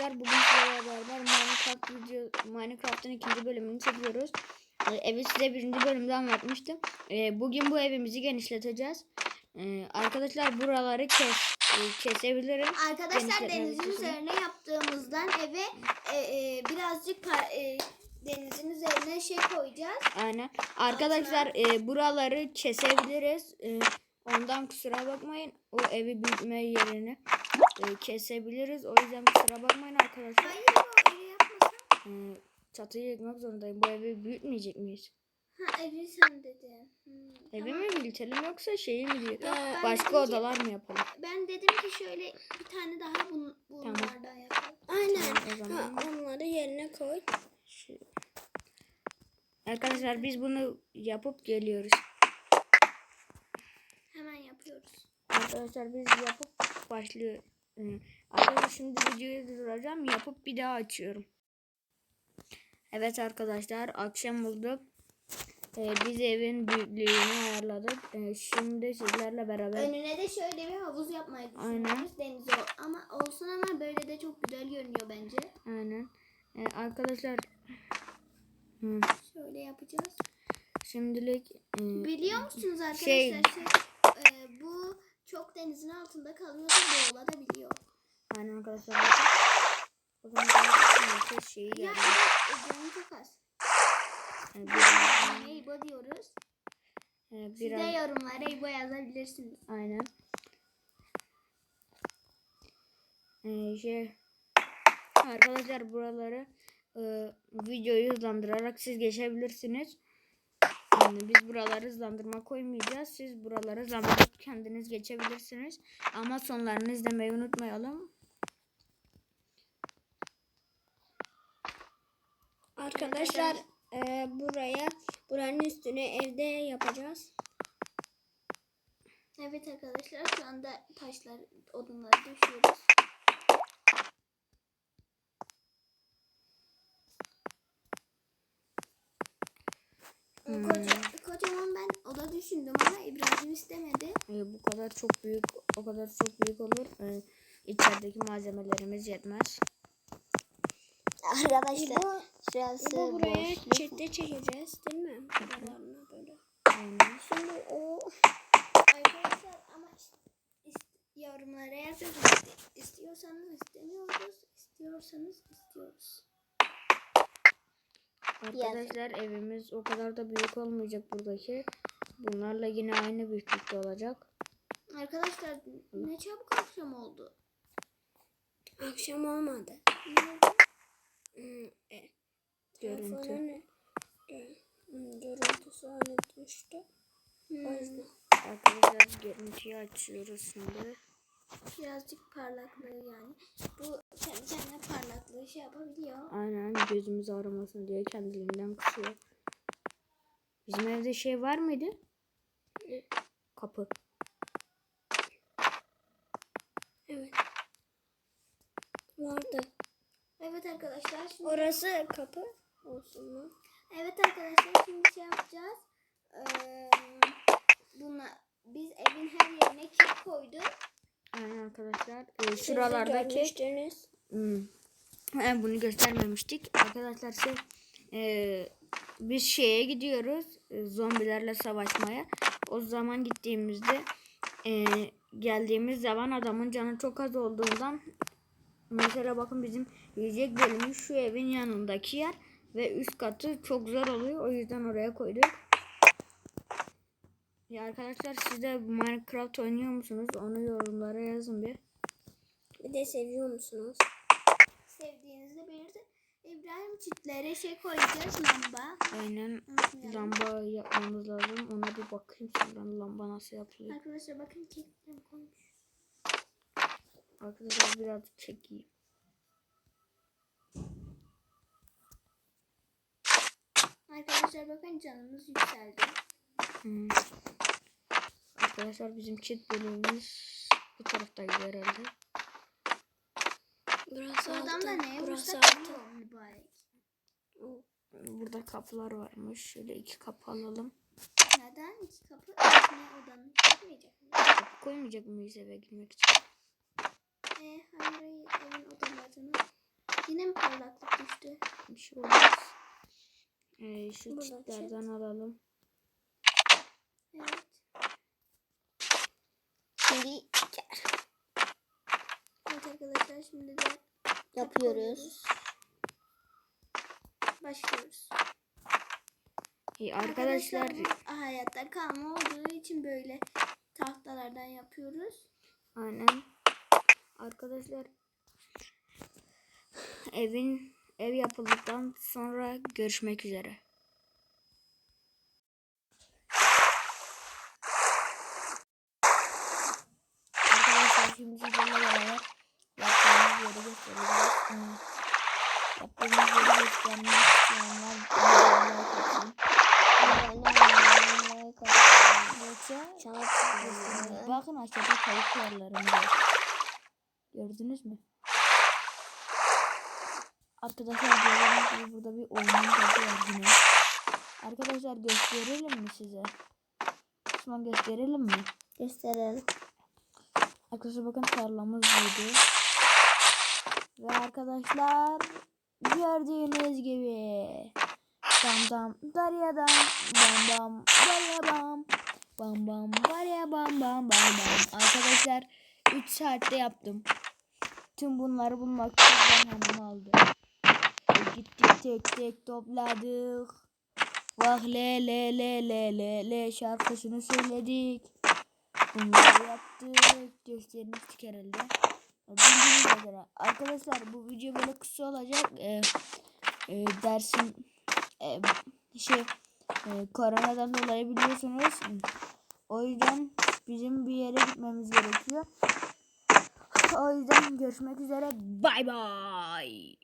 arkadaşlar bugün sizlerle beraber Minecraft video Minecraft'ın ikinci bölümünü çekiyoruz. Ee, evi size birinci bölümde anlatmıştım. Ee, bugün bu evimizi genişleteceğiz. Ee, arkadaşlar buraları kes e, kesebilirim. Arkadaşlar denizin üzerine yaptığımızdan eve e, e, birazcık e, denizin üzerine şey koyacağız. Aynen. Arkadaşlar e, buraları kesebiliriz. E, ondan kusura bakmayın. O evi büyütme yerini e, kesebiliriz. O yüzden kusura bakmayın arkadaşlar. Hayır o evi yapmasan. E, çatıyı yıkmak zorundayım. Bu evi büyütmeyecek miyiz? Ha evi sen dedin. Hmm, Evi tamam. mi büyütelim yoksa şeyi mi diyor? ben Başka dedim ki- odalar mı yapalım? Ben dedim ki şöyle bir tane daha bun, bunlardan yapalım. Aynen. Tamam, o zaman. Ha, onları yerine koy. Şu- Arkadaşlar biz bunu yapıp geliyoruz. Hemen yapıyoruz. Arkadaşlar biz yapıp başlıyor. Ee, Arkadaşlar şimdi videoyu durduracağım. Yapıp bir daha açıyorum. Evet arkadaşlar akşam oldu. Ee, biz evin büyüklüğünü ayarladık. Ee, şimdi sizlerle beraber Önüne de şöyle bir havuz yapmayı düşünüyoruz. Deniz ol. Ama olsun ama böyle de çok güzel görünüyor bence. aynen. Ee, arkadaşlar Hı, Şöyle yapacağız. şimdilik e, Biliyor musunuz arkadaşlar Şey- şey, çok denizin altında kalıyorsa boğulabiliyor. aynen arkadaşlar. O zaman arkadaşlar şeyi Ya geldi. evet, canı çok az. Ee, biraz, Eybo diyoruz. e, Siz de yorumlara Eybo yazabilirsiniz. Aynen. Ee, şey arkadaşlar buraları e, videoyu hızlandırarak siz geçebilirsiniz. Yani biz buraları hızlandırma koymayacağız. Siz buraları hızlandırıp kendiniz geçebilirsiniz. Ama sonlarını izlemeyi unutmayalım. Arkadaşlar e, buraya buranın üstüne evde yapacağız. Evet arkadaşlar şu anda taşlar, odunları düşüyoruz. Hmm. Koca, düşündüm ama İbrahim istemedi. Ee, bu kadar çok büyük, o kadar çok büyük olur. Ee, içerideki malzemelerimiz yetmez. Arkadaşlar Bu, şurası bu buraya boşluk. çete çekeceğiz değil mi? Buralarına böyle. Aynen. Şimdi o Arkadaşlar ama yorumlara. İste- İstiyorsanız istemiyoruz, istiyorsanız istiyoruz. Arkadaşlar evimiz o kadar da büyük olmayacak buradaki. Bunlarla yine aynı büyüklükte olacak. Arkadaşlar ne çabuk akşam oldu. akşam olmadı. Ne oldu? Hmm, e, Görüntü. e, hmm, görüntüsü hani düştü. O yüzden. Arkadaşlar görüntüyü açıyoruz şimdi. Birazcık parlaklığı yani. Bu kendi kendine parlaklığı şey yapabiliyor. Aynen gözümüz ağrımasın diye kendiliğinden kısıyor. Bizim evde şey var mıydı? Kapı. Evet. Vardı. Evet arkadaşlar şimdi Orası kapı olsun mu? evet arkadaşlar şimdi şey yapacağız. Ee, buna biz evin her yerine kek koyduk. Aynen arkadaşlar. Ee, şuralardaki. Hmm. Ha, bunu göstermemiştik. Arkadaşlar şey e, biz şeye gidiyoruz e, zombilerle savaşmaya. O zaman gittiğimizde e, geldiğimiz zaman adamın canı çok az olduğundan mesela bakın bizim yiyecek bölümü şu evin yanındaki yer ve üst katı çok zor oluyor. O yüzden oraya koyduk. Ya arkadaşlar siz de Minecraft oynuyor musunuz? Onu yorumlara yazın bir. Bir de seviyor musunuz? Sevdiğinizi belirtin. İbrahim çitlere şey koyacağız lamba. Aynen lamba yapmamız lazım. Ona bir bakayım sonra lamba nasıl yapılıyor. Arkadaşlar bakın keklerim koymuş. Arkadaşlar birazcık çekeyim. Arkadaşlar bakın canımız yükseldi. Hmm. Arkadaşlar bizim çift bölümümüz bu taraftaydı herhalde. Burası altı. da neye Burası vursak altı. olur mübarek. Burada kapılar varmış. Şöyle iki kapı alalım. Neden? İki kapı içine odanın çıkmayacak mı? Kapı koymayacak mıyız eve girmek için? E, hayır evin odalarını. mi parlaklık düştü? Bir şey olmaz. Ee, şu Buradan çitlerden alalım. Evet. Şimdi şimdi de yapıyoruz. başlıyoruz. İyi arkadaşlar hayatta kalma olduğu için böyle tahtalardan yapıyoruz. aynen. Arkadaşlar evin ev yapıldıktan sonra görüşmek üzere. Arkadaşlar şimdi beraber yeri göstereceğiz. Hmm. Yaptığımız yeri göstermek isteyenler videoya like atsın. Yoksa göstermez. Bakın aşağıda kayıp yerlerimiz var. Gördünüz mü? Arkadaşlar gördüğünüz gibi burada bir oyunun tadı var yine. Arkadaşlar gösterelim mi size? Osman gösterelim mi? Gösterelim. Arkadaşlar bakın tarlamız buydu. Ve arkadaşlar gördüğünüz gibi dam dam darya dam bam bam darya bam bam bam darya bam bam bam bam Arkadaşlar 3 saatte yaptım. Tüm bunları bulmak için zamanımı aldı. Gittik tek tek topladık. Vah le le le le le le şarkısını söyledik. Bunları yaptık. Göstermiştik herhalde. Bildiğiniz üzere. Arkadaşlar bu video böyle kısa olacak. Ee, e, dersim e, şey e, koronadan dolayı biliyorsunuz. O yüzden bizim bir yere gitmemiz gerekiyor. O yüzden görüşmek üzere. Bay bay.